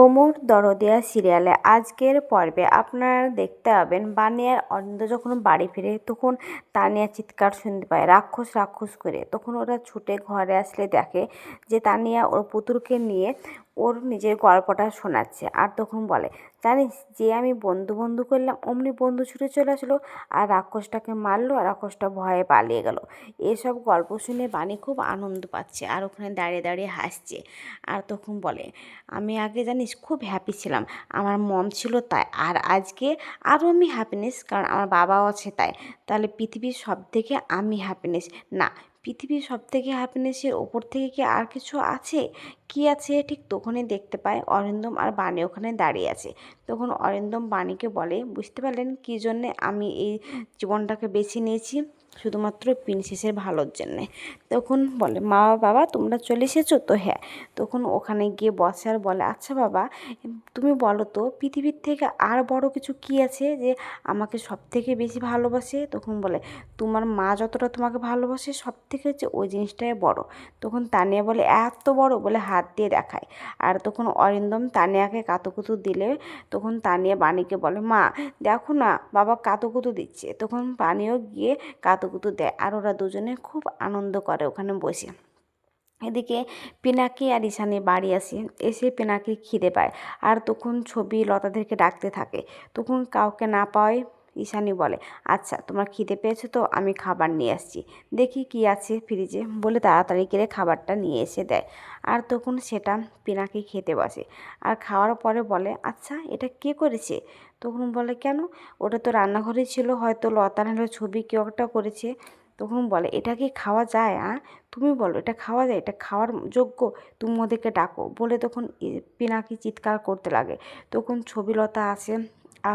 ওমর দরদিয়া সিরিয়ালে। আজকের পর্বে আপনারা দেখতে পাবেন, বানিয়ার অনিন্দ যখন বাড়ি ফিরে তখন তানিয়া চিৎকার শুনতে পায়, রাক্ষস রাক্ষস করে। তখন ওরা ছুটে ঘরে আসলে দেখে যে তানিয়া ওর পুতুলকে নিয়ে ওর নিজের গল্পটা শোনাচ্ছে আর তখন বলে, জানিস, যে আমি বন্ধু বন্ধু করলাম, অমনি বন্ধু ছুটে চলে আসলো আর রাক্ষসটাকে মারলো আর রাক্ষসটা ভয়ে পালিয়ে গেল। এসব গল্প শুনে বাণী খুব আনন্দ পাচ্ছে আর ওখানে দাঁড়িয়ে দাঁড়িয়ে হাসছে আর তখন বলে, আমি আগে জানিস খুব হ্যাপি ছিলাম, আমার মম ছিল তাই আর আজকে আরও আমি হ্যাপিনেস কারণ আমার বাবাও আছে তাই। তাহলে পৃথিবীর সব থেকে আমি হ্যাপিনেস না, পৃথিবীর সব থেকে হ্যাপিনেসের ওপর থেকে কি আর কিছু আছে? কি আছে? ঠিক তখনই দেখতে পায় অরিন্দম আর বাণী ওখানে দাঁড়িয়ে আছে। তখন অরিন্দম বাণীকে বলে, বুঝতে পারলেন কী জন্যে আমি এই জীবনটাকে বেছে নিয়েছি? শুধুমাত্র প্রিন্সেসের ভালোর জন্যে। তখন বলে, মা বাবা, তোমরা চলে এসেছ তো? হ্যাঁ। তখন ওখানে গিয়ে বসে আর বলে আচ্ছা বাবা, তুমি বলো তো, পৃথিবীর থেকে আর বড় কিছু কি আছে যে আমাকে সব থেকে বেশি ভালোবাসে? তখন বলে, তোমার মা যতটা তোমাকে ভালোবাসে সব থেকে হচ্ছে ওই জিনিসটাই বড়। তখন তানিয়া বলে, এত বড়? বলে হাত দিয়ে দেখায়। আর তখন অরিন্দম তানিয়াকে কাতুকুতু দিলে তখন তানিয়া বাণীকে বলে, মা, দেখো না, বাবা কাতুকুতু দিচ্ছে। তখন বাণীও গিয়ে কাতুকুতু দেয় আর ওরা দুজনে খুব আনন্দ করে ওখানে বসে। এদিকে পিনাকি আর ঈশানি বাড়ি আসে, এসে পিনাকি খিদে পায়। আর তখন ছবি লতাদেরকে ডাকতে থাকে। তখন কাউকে না পাওয়ায় ঈশানি বলে আচ্ছা তোমার খিদে পেয়েছ তো, আমি খাবার নিয়ে আসছি। দেখি কি আছে ফ্রিজে। বলে তাড়াতাড়ি করে খাবারটা নিয়ে এসে দেয়। আর তখন সেটা পিনাকি খেতে বসে। আর খাওয়ার পরে বলে আচ্ছা এটা কে করেছে? তখন বলে, কেন? ওটা তো রান্নাঘরে ছিল, হয়তো লতা নাহলে ছবি কেউ একটা করেছে। তখন বলে, এটা কি খাওয়া যায়, আ? তুমি বলো, এটা খাওয়া যায়? এটা খাওয়ার যোগ্য? তুমি ওদেরকে ডাকো। বলে তখন পিনাকি চিৎকার করতে লাগে। তখন ছবিলতা আসে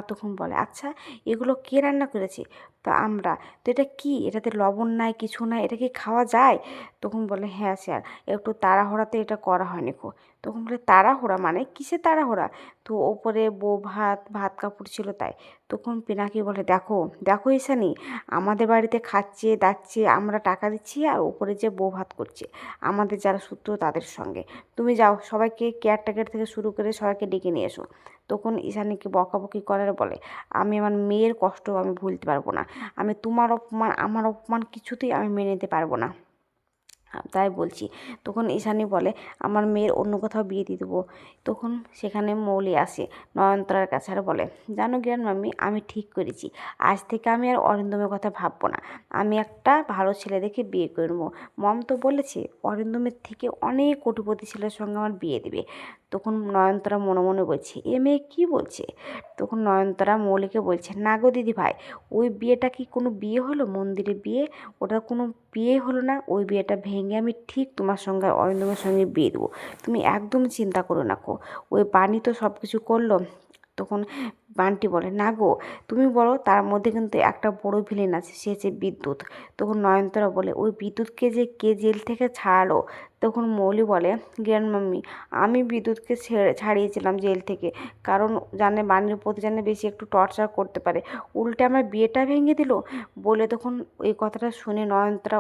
তখন বলে আচ্ছা এগুলো কে রান্না করেছে? তো আমরা। তো এটা কি? এটাতে লবণ নাই, কিছু নাই, এটা কি খাওয়া যায়? তখন বলে হ্যাঁ স্যার, একটু তাড়াহড়াতে এটা করা হয়নি খো তখন বলে, তাড়াহুড়া মানে কিসের তাড়াহুড়া? তো ওপরে বউ ভাত ভাত কাপড় ছিল তাই। তখন পিনাকি বলে, দেখো দেখো ঈশানি, আমাদের বাড়িতে খাচ্ছে, দাচ্ছে, আমরা টাকা দিচ্ছি আর ওপরে যে বউ ভাত করছে, আমাদের যারা সূত্র তাদের সঙ্গে। তুমি যাও, সবাইকে কেয়ারটেকার থেকে শুরু করে সবাইকে ডেকে নিয়ে এসো। তখন ঈশানীকে বকাবকি করার বলে, আমি আমার মেয়ের কষ্ট আমি ভুলতে পারব না। আমি তোমার অপমান, আমার অপমান কিছুতেই আমি মেনে নিতে পারব না। তাই বলছি। তখন ঈশানি বলে, আমার মেয়ের অন্য কোথাও বিয়ে দিয়ে দেবো। তখন সেখানে মৌলি আসে নয়নতরার কাছে আর বলে, জানো জ্ঞান মাম্মি, আমি ঠিক করেছি। আজ থেকে আমি আর অরিন্দমের কথা ভাববো না। আমি একটা ভালো ছেলে দেখে বিয়ে করব মম তো বলেছে, অরিন্দমের থেকে অনেক কটুপতি ছেলের সঙ্গে আমার বিয়ে দেবে। তখন নয়নতারা মনে মনে বলছে, এ মেয়ে কী বলছে? তখন নয়নতারা মৌলিকে বলছে, না গো দিদি ভাই, ওই বিয়েটা কি কোনো বিয়ে হলো? মন্দিরে বিয়ে? ওটা কোনো বিয়ে হলো না। ওই বিয়েটা ভেঙে আমি ঠিক তোমার সঙ্গে, অরিন্দমের সঙ্গে বিয়ে দেবো। তুমি একদম চিন্তা করো না কো। ওই বাণী তো সব কিছু করল। তখন বান্টি বলে, না গো, তুমি বলো তার মধ্যে কিন্তু একটা বড় ভিলেন আছে, সে হচ্ছে বিদ্যুৎ। তখন নয়নতারা বলে, ওই বিদ্যুৎকে যে কে জেল থেকে ছাড়ালো? তখন মৌলি বলে, জ্ঞান মাম্মি, আমি বিদ্যুৎকে ছেড়ে, ছাড়িয়েছিলাম জেল থেকে, কারণ জানে বাণীর প্রতি জানে বেশি একটু টর্চার করতে পারে। উল্টে আমার বিয়েটা ভেঙে দিল? বলে তখন ওই কথাটা শুনে নয়নতারা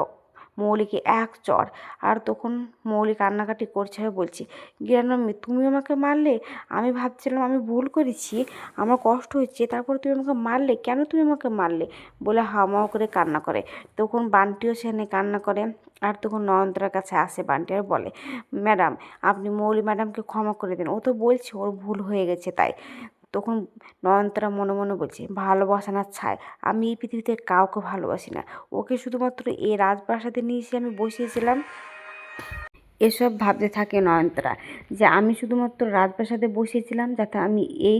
মৌলিকে এক চর। আর তখন মৌলি কান্নাকাটি করছে আর বলছে জ্ঞানম্বী তুমি আমাকে মারলে? আমি ভাবছিলাম আমি ভুল করেছি, আমার কষ্ট হচ্ছে, তারপর তুমি আমাকে মারলে? কেন তুমি আমাকে মারলে? বলে হামাও করে কান্না করে। তখন বান্টিও সেখানে কান্না করে, আর তখন নয়নতার কাছে আসে বান্টি আর বলে, ম্যাডাম, আপনি মৌলি ম্যাডামকে ক্ষমা করে দিন। ও তো বলছে ওর ভুল হয়ে গেছে তাই। তখন নয়নতারা মনে মনে বলছে ভালোবাসা না ছায়, আমি এই পৃথিবীতে কাউকে ভালোবাসি না। ওকে শুধুমাত্র এই রাজপ্রাসাদে নিয়ে এসে আমি বসিয়েছিলাম এসব ভাবতে থাকে নয়নতারা যে আমি শুধুমাত্র রাজপ্রাসাদে বসেছিলাম যাতে আমি এই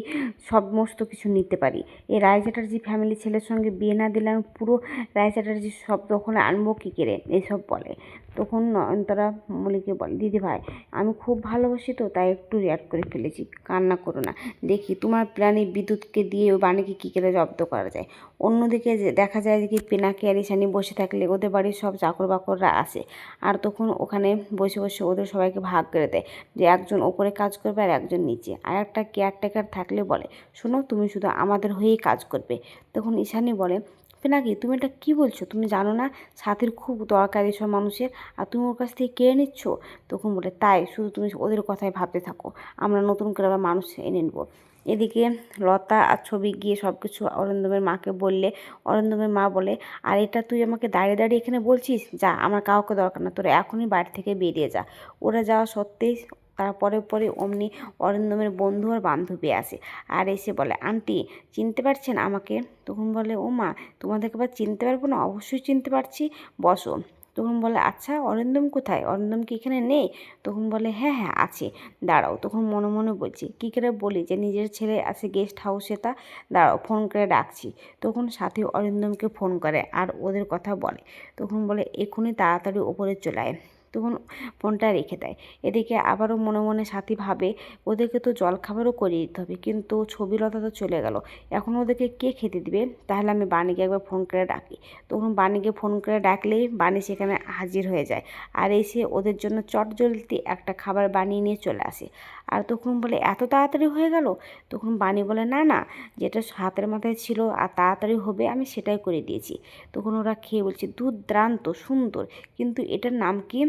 সমস্ত কিছু নিতে পারি। এই রায় চ্যাটার্জি ফ্যামিলি ছেলের সঙ্গে বিয়ে না দিলে আমি পুরো রায় চ্যাটার্জির সব দখলে আনব কী করে? এসব বলে। তখন নয়নতারা মলিকে বলে, দিদি ভাই, আমি খুব ভালোবাসি তো, তাই একটু রিয়াক্ট করে ফেলেছি। কান্না করো না। দেখি তোমার প্ল্যানে বিদ্যুৎকে দিয়ে ওই বাণীকে কী করে জব্দ করা যায়? অন্যদিকে দেখা যায় যে কি পিনাকি আর ইশানি বসে থাকলে ওদের বাড়ির সব চাকর বাকররা আসে। আর তখন ওখানে বসে বসে ওদের সবাইকে ভাগ করে দেয় যে একজন ওপরে কাজ করবে আর একজন নিচে। আর একটা কেয়ারটেকার থাকলে বলে, শোনো, তুমি শুধু আমাদের হয়েই কাজ করবে। তখন ঈশানি বলে, পেনাকি, তুমি এটা কী বলছো? তুমি জানো না সাথীর খুব দরকার এসব মানুষের, আর তুমি ওর কাছ থেকে কেড়ে নিচ্ছ? তখন বলে, তাই, শুধু তুমি ওদের কথাই ভাবতে থাকো। আমরা নতুন করে আবার মানুষ এনে নেব। এদিকে লতা আর ছবি গিয়ে সব কিছু অরিন্দমের মাকে বললে অরিন্দমের মা বলে, আর এটা তুই আমাকে দাঁড়িয়ে দাঁড়িয়ে এখানে বলছিস? যা, আমার কাউকে দরকার না, তোরা এখনই বাড়ি থেকে বেরিয়ে যা। ওরা যাওয়া সত্ত্বেই তারপরে পরে অমনি অরিন্দমের বন্ধু আর বান্ধবী আসে আর এসে বলে, আন্টি, চিনতে পারছেন আমাকে? তখন বলে ও মা তোমাদেরকে আবার চিনতে পারব না? অবশ্যই চিনতে পারছি। বসো। তখন বলে আচ্ছা অরিন্দম কোথায়? অরিন্দম কি এখানে নেই? তখন বলে হ্যাঁ হ্যাঁ আছে। দাঁড়াও। তখন মনে মনে বলছি, কী করে বলি যে, নিজের ছেলে আছে গেস্ট হাউসে তা? দাঁড়াও ফোন করে ডাকছি। তখন সাথী অরিন্দমকে ফোন করে আর ওদের কথা বলে। তখন বলে, এক্ষুনি তাড়াতাড়ি ওপরে চলে আয়। তখন ফোনটা রেখে দেয়। এদিকে আবারও মনে মনে সাথী ভাবে, ওদেরকে তো জলখাবারও করিয়ে দিতে হবে, কিন্তু ছবিলতা তো চলে গেল। এখন ওদেরকে কে খেতে দিবে? তাহলে আমি বাণীকে একবার ফোন করে ডাকি। তখন বাণীকে ফোন করে ডাকলেই বাণী সেখানে হাজির হয়ে যায়। আর এসে ওদের জন্য চটজলদি একটা খাবার বানিয়ে নিয়ে চলে আসে। আর তখন বলে, এত তাড়াতাড়ি হয়ে গেল? তখন বাণী বলে, না না, যেটা হাতের মাথায় ছিল আর তাড়াতাড়ি হবে, আমি সেটাই করে দিয়েছি। তখন ওরা খেয়ে বলছে দুর্দ্রান্ত সুন্দর, কিন্তু এটার নাম কি?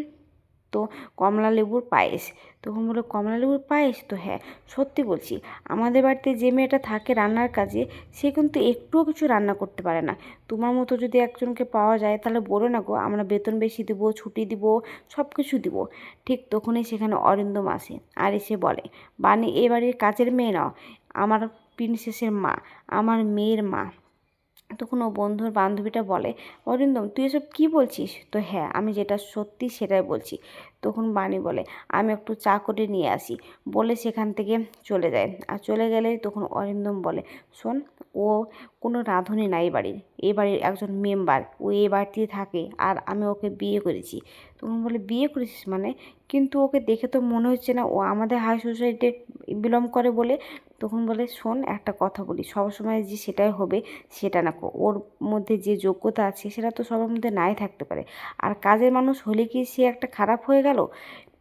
তো কমলা লেবুর পায়েস। তখন বলল, কমলা লেবুর পায়েস তো হ্যাঁ সত্যি বলছি। আমাদের বাড়িতে যে মেয়েটা থাকে রান্নার কাজে, সে কিন্তু একটুও কিছু রান্না করতে পারে না। তোমার মতো যদি একজনকে পাওয়া যায়, তাহলে বলো না গো, আমরা বেতন বেশি দেবো, ছুটি দিব সব কিছু দিব। ঠিক তখনই সেখানে অরিন্দম আসে আর এসে বলে বাণী এ বাড়ির কাজের মেয়ে নাও, আমার প্রিন্সেসের মা, আমার মেয়ের মা। তখন ও বন্ধুর বান্ধবীটা বলে, অরিন্দম, তুই এসব কী বলছিস? তো হ্যাঁ আমি যেটা সত্যি সেটাই বলছি। তখন বাণী বলে, আমি একটু চা করে নিয়ে আসি। বলে সেখান থেকে চলে যায়। আর চলে গেলেই তখন অরিন্দম বলে, শোন, ও কোনো রাঁধুনি নাই বাড়ির। এই বাড়ির একজন মেম্বার। ও এই বাড়িতে থাকে আর আমি ওকে বিয়ে করেছি। তখন বলে, বিয়ে করেছিস মানে? কিন্তু ওকে দেখে তো মনে হচ্ছে না ও আমাদের হাই সোসাইটিতে বিলং করে বলে, তখন বলে, শোন, একটা কথা বলি। সবসময় যে সেটাই হবে, সেটা না ওর মধ্যে যে যোগ্যতা আছে, সেটা তো সবার মধ্যে নাই থাকতে পারে। আর কাজের মানুষ হলে কি সে একটা খারাপ হয়ে গেল?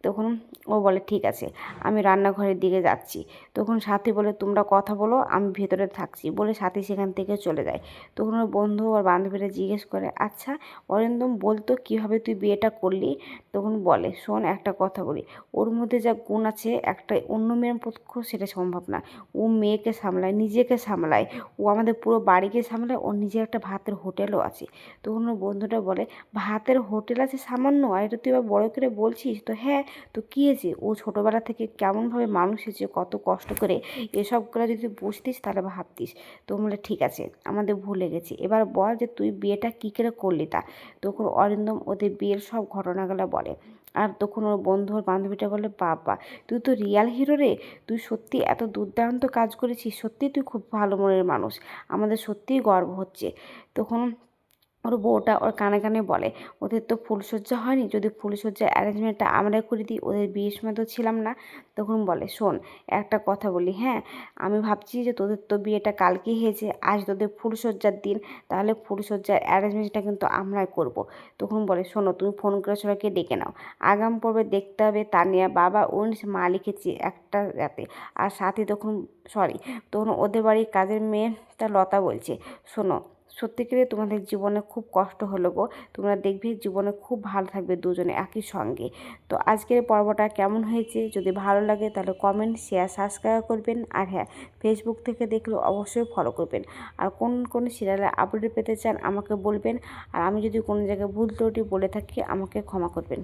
তখন ও বলে, ঠিক আছে, আমি রান্নাঘরের দিকে যাচ্ছি। তখন সাথী বলে, তোমরা কথা বলো, আমি ভেতরে থাকছি। বলে সাথী সেখান থেকে চলে যায়। তখন ওর বন্ধু আর বান্ধবীরা জিজ্ঞেস করে আচ্ছা অরিন্দম, বলতো কীভাবে তুই বিয়েটা করলি? তখন বলে, শোন, একটা কথা বলি। ওর মধ্যে যা গুণ আছে, একটা অন্য মেয়ের পক্ষ সেটা সম্ভব না। ও মেয়েকে সামলায়, নিজেকে সামলায়। ও আমাদের পুরো বাড়িকে সামলায়, ওর নিজের একটা ভাতের হোটেলও আছে। তখন ওর বন্ধুটা বলে, ভাতের হোটেল আছে, সামান্য? আর এটা তুই এবার বড় করে বলছিস তো? হ্যাঁ তো কী হয়েছে ও ছোটোবেলা থেকে কেমনভাবে মানুষ হয়েছে, কত কষ্ট করে এসবগুলো যদি বুঝতিস তাহলে ভাবতিস। তো বলে, ঠিক আছে, আমাদের ভুলে গেছি এবার বল যে তুই বিয়েটা কী করে করলি তা? তখন অরিন্দম ওদের বিয়ের সব ঘটনাগুলো বলে। আর তখন ওর বন্ধু ওর বান্ধবীটা বলে, বাবা, তুই তো রিয়াল হিরো রে। তুই সত্যি এত দুর্দান্ত কাজ করেছিস। সত্যি তুই খুব ভালো মনের মানুষ। আমাদের সত্যিই গর্ব হচ্ছে। তখন ওর বউটা ওর কানে কানে বলে, ওদের তো ফুলসজ্জা হয়নি, যদি ফুলসজ্জার অ্যারেঞ্জমেন্টটা আমরাই করে দিই, ওদের বিয়ের সময় তো ছিলাম না। তখন বলে, শোন, একটা কথা বলি হ্যাঁ? আমি ভাবছি যে তোদের তো বিয়েটা কালকেই হয়েছে, আজ তোদের ফুলসজ্জার দিন, তাহলে ফুলসজ্জার অ্যারেঞ্জমেন্টটা কিন্তু আমরাই করব। তখন বলে, শোনো, তুমি ফোন করে সবাইকে ডেকে নাও। আগাম পর্বে দেখতে হবে তানিয়া বাবা, উনিশ মা লিখেছে একটা রাতে। আর সাথে তখন, সরি, তখন ওদের বাড়ির কাজের মেয়েটা লতা বলছে, শোনো সত্যিকারে তোমাদের জীবনে খুব কষ্ট হলো গো। তোমরা দেখবে জীবনে খুব ভালো থাকবে দুজনে একই সঙ্গে। তো আজকের পর্বটা কেমন হয়েছে? যদি ভালো লাগে তাহলে কমেন্ট শেয়ার সাবস্ক্রাইব করবেন। আর হ্যাঁ ফেসবুক থেকে দেখলে অবশ্যই ফলো করবেন। আর কোন কোন সিরিয়ালে আপডেট পেতে চান আমাকে বলবেন। আর আমি যদি কোনো জায়গায় ভুল ত্রুটি বলে থাকি, আমাকে ক্ষমা করবেন।